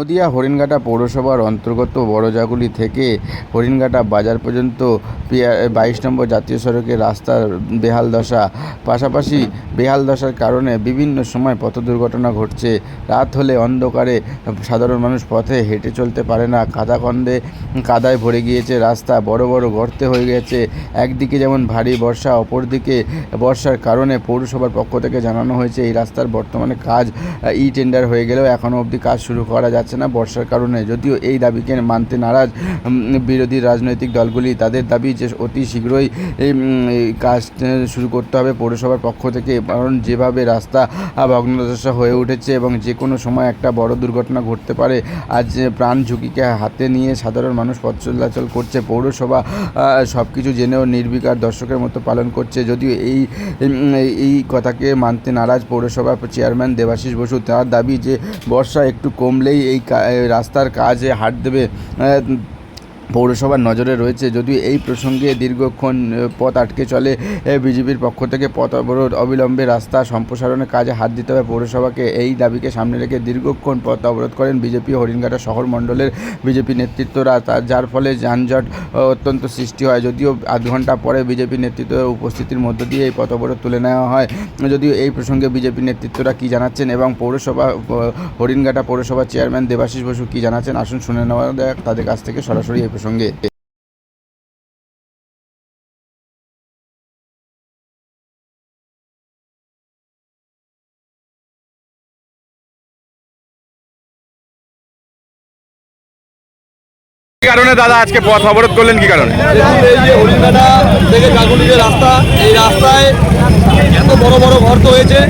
নদিয়া হরিণঘাটা পৌরসভার অন্তর্গত বড়জাগুলি থেকে হরিণঘাটা বাজার পর্যন্ত বাইশ নম্বর জাতীয় সড়কের রাস্তার বেহাল দশা। পাশাপাশি বেহাল দশার কারণে বিভিন্ন সময় পথ দুর্ঘটনা ঘটছে। রাত হলে অন্ধকারে সাধারণ মানুষ পথে হেঁটে চলতে পারে না। কাদা কাদাকন্দে, কাদায় ভরে গিয়েছে রাস্তা, বড় বড় গর্তে হয়ে গেছে। একদিকে যেমন ভারী বর্ষা, অপরদিকে বর্ষার কারণে পৌরসভার পক্ষ থেকে জানানো হয়েছে, এই রাস্তার বর্তমানে কাজ ই টেন্ডার হয়ে গেলেও এখনও অবধি কাজ শুরু করা যাচ্ছে না বর্ষার কারণে। যদিও এই দাবিকে মানতে নারাজ বিরোধী রাজনৈতিক দলগুলি। তাদের দাবি যে অতি শীঘ্রই কাজ শুরু করতে হবে পৌরসভার পক্ষ থেকে। কারণ যেভাবে রাস্তা ভগ্নদশা হয়ে উঠেছে এবং যে কোনো সময় একটা বড় দুর্ঘটনা ঘটতে পারে, আজ প্রাণ ঝুঁকিকে হাতে নিয়ে সাধারণ মানুষ পথ চলাচল করছে, পৌরসভা সব কিছু জেনেও নির্বিকার দর্শকের মতো পালন করছে। যদিও এই- এই কথাকে মানতে নারাজ পৌরসভার চেয়ারম্যান দেবাশিস বসু। তার দাবি যে বর্ষা একটু কমলেই এই রাস্তার কাজে হাট দেবে আহ, পৌরসভার নজরে রয়েছে। যদিও এই প্রসঙ্গে দীর্ঘক্ষণ পথ আটকে চলে বিজেপির পক্ষ থেকে পথ অবরোধ অবিলম্বে রাস্তা সম্প্রসারণের কাজে হাত দিতে হবে। পৌরসভাকে এই দাবিকে সামনে রেখে দীর্ঘক্ষণ পথ অবরোধ করেন বিজেপি হরিণঘাটা শহর মণ্ডলের বিজেপি নেতৃত্বরা। যার ফলে যানজট অত্যন্ত সৃষ্টি হয়। যদিও আধ ঘণ্টা পরে বিজেপি নেতৃত্বের উপস্থিতির মধ্য দিয়ে এই পথ অবরোধ তুলে নেওয়া হয়। যদিও এই প্রসঙ্গে বিজেপি নেতৃত্বরা কী জানাচ্ছেন এবং পৌরসভা হরিণঘাটা পৌরসভার চেয়ারম্যান দেবাশিস বসু কী জানাচ্ছেন, আসুন শুনে নেওয়া যাক। তাদের কাছ থেকে সরাসরি এই প্রসঙ্গে কি কারণে দাদা আজকে পথ অবরোধ করলেন কি কারণে? দেখুন এই যে হরিণঘাটা থেকে কাকুলি যে রাস্তা এই রাস্তায় এত বড় বড় গর্ত হয়েছে। প্রতিদিন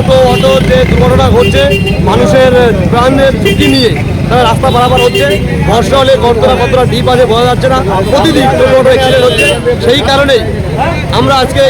টোটো অটো যে দুর্ঘটনা ঘটছে মানুষের প্রাণের ঝুঁকি নিয়ে তারা রাস্তা পারাপার হচ্ছে। বর্ষা হলে গর্তটা কতটা ডিপ আছে বোঝা যাচ্ছে না। প্রতিদিন অটো অ্যাক্সিডেন্ট হচ্ছে। সেই কারণেই আমরা আজকে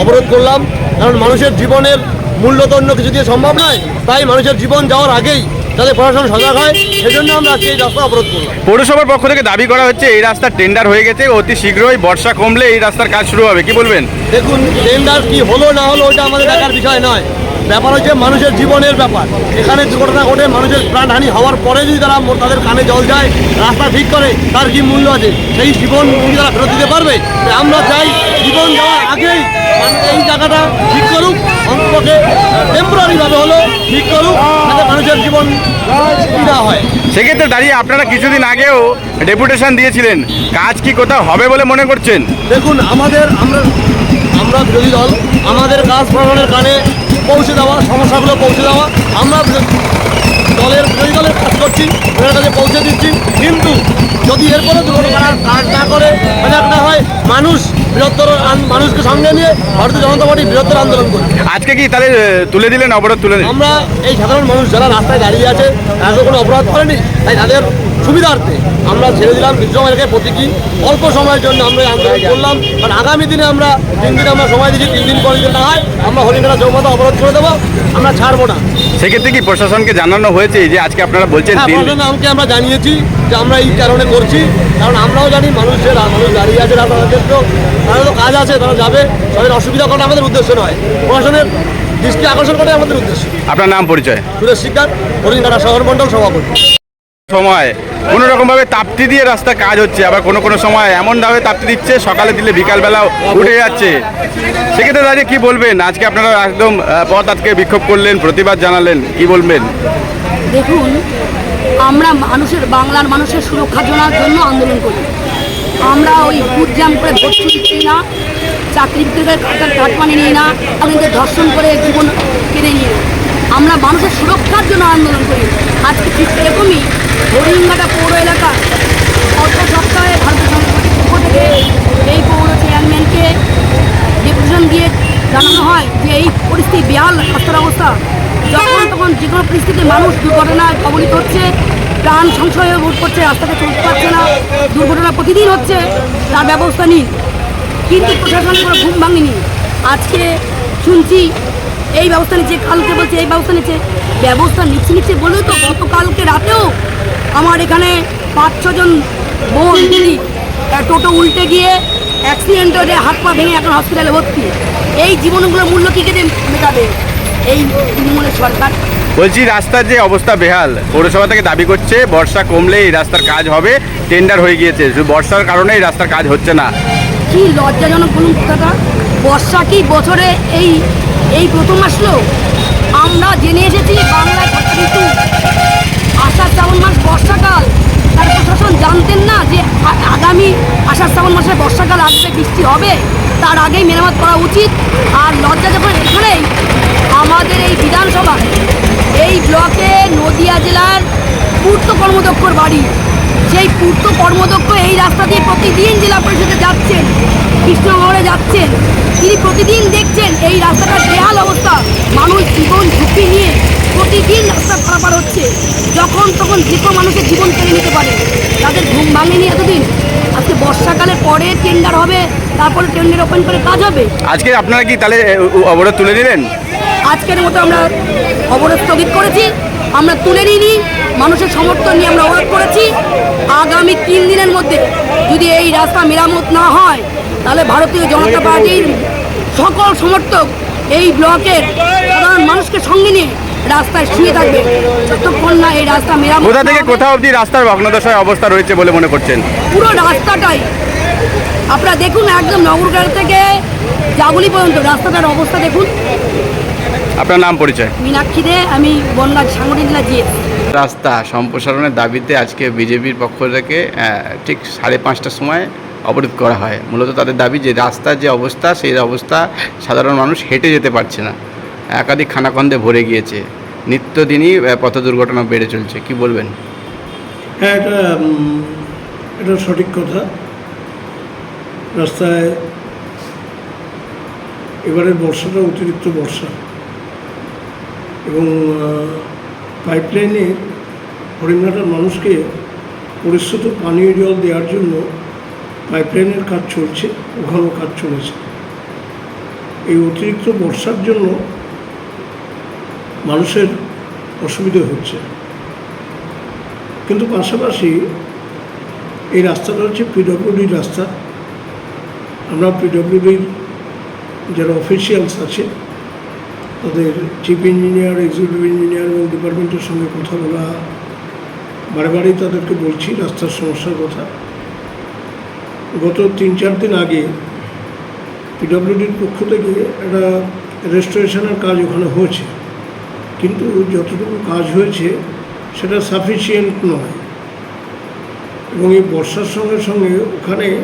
অবরোধ করলাম। কারণ মানুষের জীবনের মূল্য তো অন্য কিছু দিয়ে সম্ভব নয়। তাই মানুষের জীবন যাওয়ার আগেই যাতে প্রশাসন সজাগ হয় সেজন্য আমরা আজকে এই রাস্তা অবরোধ করলাম। পৌরসভার পক্ষ থেকে দাবি করা হচ্ছে এই রাস্তার টেন্ডার হয়ে গেছে। অতি শীঘ্রই বর্ষা কমলে এই রাস্তার কাজ শুরু হবে। কি বলবেন? দেখুন টেন্ডার কি হলো না হলো ওটা আমাদের দেখার বিষয় নয়। ব্যাপার হচ্ছে মানুষের জীবনের ব্যাপার। এখানে দুর্ঘটনা ঘটে মানুষের প্রাণহানি হওয়ার পরে যদি তারা তাদের কানে জল যায় রাস্তা ঠিক করে তার কি মূল্য আছে? সেই জীবন কি তারা ফেরত দিতে পারবে? আমরা চাই জীবন যাওয়ার আগেই এই জায়গাটা ঠিক করুক অন্তপক্ষে টেম্পোরারিভাবে হলো ঠিক করুক যাতে মানুষের জীবন সুবিধা হয়। সেক্ষেত্রে দাঁড়িয়ে আপনারা কিছুদিন আগেও ডেপুটেশন দিয়েছিলেন। কাজ কি কোথাও হবে বলে মনে করছেন? দেখুন আমাদের আমরা আমরা বিরোধী দল আমাদের কাজ প্রশাসনের কানে পৌঁছে দেওয়া সমস্যাগুলো পৌঁছে দেওয়া। আমরা দলের বিরোধী দলের কাজ করছি ওনার কাছে পৌঁছে দিচ্ছি। কিন্তু যদি এরপরে দুর্ঘটনার কাজ না করে সজাগ না হয় মানুষ বৃহত্তর মানুষকে সঙ্গে নিয়ে ভারতীয় জনতা পার্টি বৃহত্তর আন্দোলন করবে। আজকে কি তাহলে তুলে দিলেন অবরোধ তুলে আমরা এই সাধারণ মানুষ যারা রাস্তায় দাঁড়িয়ে আছে তারা তো কোনো অপরাধ করেনি তাই তাদের সুবিধার্থে আমরা ছেড়ে দিলাম। রেখে প্রতীকী অল্প সময়ের জন্য আমরা আন্দোলন করলাম। কারণ আগামী দিনে আমরা তিন দিন আমরা সময় দিচ্ছি তিন দিন পরে যদি না হয় আমরা হরিণঘাটা চৌমাথা অবরোধ করে দেবো আমরা ছাড়বো না। সেক্ষেত্রে কি প্রশাসনকে জানানো হয়েছে যে আজকে আপনারা বলছেন হ্যাঁ আমাকে আমরা জানিয়েছি যে আমরা এই কারণে করছি। কারণ আমরাও জানি মানুষের মানুষ দাঁড়িয়ে আছে আপনাদের তো তারা তো কাজ আছে তারা যাবে। তাদের অসুবিধা করাটা আমাদের উদ্দেশ্য নয়। প্রশাসনের দৃষ্টি আকর্ষণ করাই আমাদের উদ্দেশ্য। আপনার নাম পরিচয়? সুরেশ শিকার হরিণঘাটা শহর মণ্ডল সভাপতি। সময়। কোনো রকমভাবে তাপ্তি দিয়ে রাস্তা কাজ হচ্ছে, আবার কোনো কোনো সময় এমনভাবে তাপ্তি দিচ্ছে, সকালে দিলে বিকালবেলাও উঠে যাচ্ছে। সেক্ষেত্রে দাঁড়িয়ে কি বলবেন? আজকে আপনারা একদম পথ আজকে বিক্ষোভ করলেন, প্রতিবাদ জানালেন, কি বলবেন? দেখুন, আমরা মানুষের, বাংলার মানুষের সুরক্ষার জন্য জন্য আন্দোলন করি। আমরা ওই বুট জ্যাম করে ভোট চুরি না, চাকরি বিক্রি করে কাটার কাটমানি নিই না আমাদের ধর্ষণ করে জীবন কেড়ে নিই আমরা মানুষের সুরক্ষার জন্য আন্দোলন করি। আজকে ঠিক এরকমই হরিঙ্গাটা পৌর এলাকা গত সপ্তাহে ভারতীয় পার্টির পক্ষ থেকে এই পৌর চেয়ারম্যানকে ডেপুটেশন দিয়ে জানানো হয় যে এই পরিস্থিতি বেহাল রাস্তার অবস্থা। যখন তখন যে কোনো পরিস্থিতিতে মানুষ দুর্ঘটনায় কবলিত হচ্ছে, প্রাণ সংশয় ভোট করছে, রাস্তাতে চলতে পারছে না, দুর্ঘটনা প্রতিদিন হচ্ছে, তার ব্যবস্থা নিন। কিন্তু প্রশাসন কোনো ঘুম ভাঙেনি। আজকে শুনছি এই ব্যবস্থা নিচ্ছে, কালকে বলছে এই ব্যবস্থা নিচ্ছে। ব্যবস্থা নিচ্ছে নিচ্ছে বলে তো গতকালকে রাতেও আমার এখানে পাঁচ ছজন বোন দিদি টোটো উল্টে গিয়ে অ্যাক্সিডেন্ট হয়ে হাত পা ভেঙে এখন হসপিটালে ভর্তি। এই জীবনগুলোর মূল্য কী কেটে মেটাবে? এই তৃণমূলের সরকার। বলছি রাস্তার যে অবস্থা বেহাল পৌরসভা থেকে দাবি করছে বর্ষা কমলে এই রাস্তার কাজ হবে টেন্ডার হয়ে গিয়েছে। শুধু বর্ষার কারণে এই রাস্তার কাজ হচ্ছে না। কি লজ্জাজনক বলুন কথাটা বর্ষা কি বছরে এই এই প্রথম আসলো? আমরা জেনে এসেছি বাংলায় কিন্তু আষাঢ় শ্রাবণ মাস বর্ষাকাল। তার প্রশাসন জানতেন না যে আগামী আষাঢ় শ্রাবণ মাসে বর্ষাকাল আসবে, বৃষ্টি হবে। তার আগেই মেরামত করা উচিত। আর লজ্জা যখন এখানেই, আমাদের এই বিধানসভা এই ব্লকে নদিয়া জেলার পূর্ত কর্মদক্ষর বাড়ি সেই পূর্ত কর্মদক্ষ এই রাস্তা দিয়ে প্রতিদিন জেলা পরিষদে যাচ্ছেন কৃষ্ণনগরে যাচ্ছেন তিনি প্রতিদিন দেখছেন এই রাস্তাটার বেহাল অবস্থা। মানুষ জীবন ঝুঁকি নিয়ে প্রতিদিন রাস্তা পারাপার হচ্ছে। যখন তখন যে কোনো মানুষের জীবন কেড়ে নিতে পারে। তাদের ঘুম ভাঙেনি এতদিন। আজকে বর্ষাকালে পরে টেন্ডার হবে তারপরে টেন্ডার ওপেন করে কাজ হবে। আজকে আপনারা কি তাহলে অবরোধ তুলে দিলেন? আজকের মতো আমরা অবরোধ স্থগিত করেছি। আমরা তুলে নিইনি মানুষের সমর্থন নিয়ে আমরা অবরোধ করেছি। আগামী তিন দিনের মধ্যে যদি এই রাস্তা মেরামত না হয় তাহলে ভারতীয় জনতা পার্টির সকল সমর্থক এই ব্লকের সাধারণ মানুষকে সঙ্গে নিয়ে রাস্তায় শুয়ে থাকবে। যতক্ষণ না এই রাস্তা মেরামত কোথা থেকে হবে। কোথা অবধি রাস্তার ভগ্নদশায় অবস্থা রয়েছে বলে মনে করছেন? পুরো রাস্তাটাই। আপনারা দেখুন একদম নগরগ্রাম থেকে জাগুলি পর্যন্ত রাস্তাটার অবস্থা দেখুন। আপনার নাম পরিচয়? মীনাক্ষী দে আমি বনগাঁ সাংগঠনিক জেলা জিএস। রাস্তা সম্প্রসারণের দাবিতে আজকে বিজেপির পক্ষ থেকে ঠিক সাড়ে পাঁচটার সময় অবরোধ করা হয়। মূলত তাদের দাবি যে রাস্তার যে অবস্থা সেই অবস্থা সাধারণ মানুষ হেঁটে যেতে পারছে না। একাধিক খানাখন্দে ভরে গিয়েছে। নিত্যদিনই পথ দুর্ঘটনা বেড়ে চলছে। কি বলবেন? হ্যাঁ এটা এটা সঠিক কথা। রাস্তায় এবারের বর্ষাটা অতিরিক্ত বর্ষা। এবং পাইপলাইনে হরিণঘাটার মানুষকে পরিশ্রুত পানীয় জল দেওয়ার জন্য পাইপলাইনের কাজ চলছে, ওখানেও কাজ চলেছে। এই অতিরিক্ত বর্ষার জন্য মানুষের অসুবিধে হচ্ছে। কিন্তু পাশাপাশি এই রাস্তাটা হচ্ছে পিডব্লিউডির রাস্তা। আমরা পিডব্লিউডির যারা অফিসিয়ালস আছে তাদের চিফ ইঞ্জিনিয়ার এক্সিকিউটিভ ইঞ্জিনিয়ার এবং ডিপার্টমেন্টের সঙ্গে কথা বলা। বারে বারেই তাদেরকে বলছি, রাস্তার সমস্যার কথা। গত তিন চার দিন আগে পিডব্লিউডির পক্ষ থেকে একটা রেস্টোরেশনের কাজ ওখানে হয়েছে। কিন্তু যতটুকু কাজ হয়েছে, সেটা সাফিসিয়েন্ট নয়। এবং এই বর্ষার সঙ্গে সঙ্গে ওখানে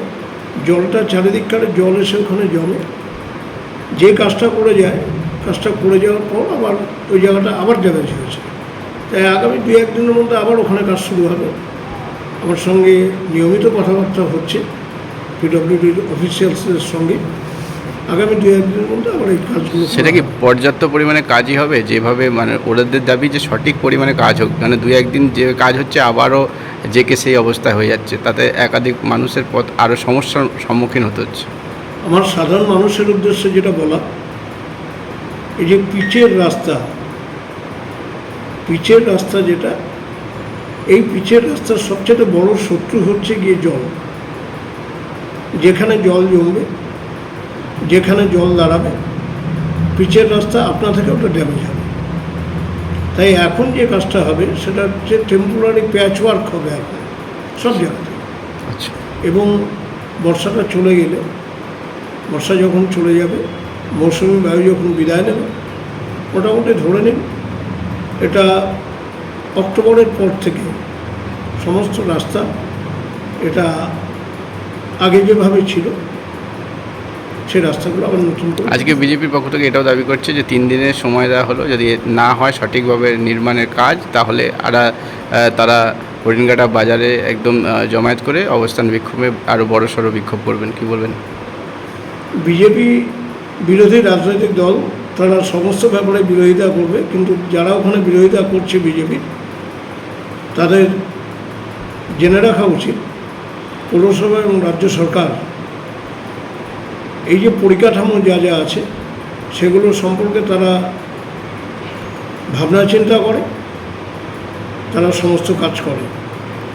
জলটা, চারিদিককারে জল এসে ওখানে জমে। যে কাজটা করে যায় কাজটা করে যাওয়ার পর আবার ওই জায়গাটা আবার ড্যামেজ হয়েছে। তাই আগামী দু একদিনের মধ্যে আবার ওখানে কাজ শুরু হবে। আমার সঙ্গে নিয়মিত কথাবার্তা হচ্ছে পিডব্লিউডির অফিসিয়ালসদের সঙ্গে। আগামী দু একদিনের মধ্যে আবার এই কাজগুলো সেটা কি পর্যাপ্ত পরিমাণে কাজই হবে? যেভাবে মানে ওদের দাবি যে সঠিক পরিমাণে কাজ হোক মানে দু একদিন যে কাজ হচ্ছে আবারও যে কে সেই অবস্থা হয়ে যাচ্ছে। তাতে একাধিক মানুষের পথ আরও সমস্যার সম্মুখীন হতে হচ্ছে। আমার সাধারণ মানুষের উদ্দেশ্যে যেটা বলা এই যে পিচের রাস্তা পিচের রাস্তা যেটা এই পিচের রাস্তার সবচেয়ে বড় শত্রু হচ্ছে গিয়ে জল। যেখানে জল জমবে যেখানে জল দাঁড়াবে পিচের রাস্তা আপনা থেকে ওটা ড্যামেজ হবে। তাই এখন যে কাজটা হবে সেটা হচ্ছে টেম্পোরারি প্যাচ ওয়ার্ক হবে এখন সব জায়গাতে। আচ্ছা। এবং বর্ষাটা চলে গেলে বর্ষা যখন চলে যাবে মৌসুমি বায়ু যখন বিদায় নেবে মোটামুটি ধরে নিন এটা অক্টোবরের পর থেকে সমস্ত রাস্তা এটা আগে যেভাবে ছিল সেই রাস্তাগুলো আবার নতুন করে আজকে বিজেপির পক্ষ থেকে এটাও দাবি করছে যে তিন দিনের সময় দেওয়া হলো যদি না হয় সঠিকভাবে নির্মাণের কাজ তাহলে আরা তারা হরিণঘাটা বাজারে একদম জমায়েত করে অবস্থান বিক্ষোভে আরও বড় সড়ো বিক্ষোভ করবেন কি বলবেন? বিজেপি বিরোধী রাজনৈতিক দল তারা সমস্ত ব্যাপারে বিরোধিতা করবে, কিন্তু যারা ওখানে বিরোধিতা করছে বিজেপি, তাদের জেনে রাখা উচিত পৌরসভা এবং রাজ্য সরকার এই যে পরিকাঠামো যা যা আছে, সেগুলো সম্পর্কে তারা ভাবনা চিন্তা করে, তারা সমস্ত কাজ করে।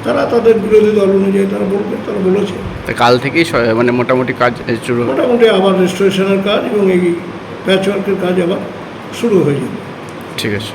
তারা তাদের বিরোধী দল অনুযায়ী তারা বলবে, তারা বলেছে। তা কাল থেকেই মানে মোটামুটি কাজ শুরু মোটামুটি আবার রেস্টোরেশনের কাজ এবং এই প্যাচওয়ার্কের কাজ আবার শুরু হয়ে যাবে। ঠিক আছে।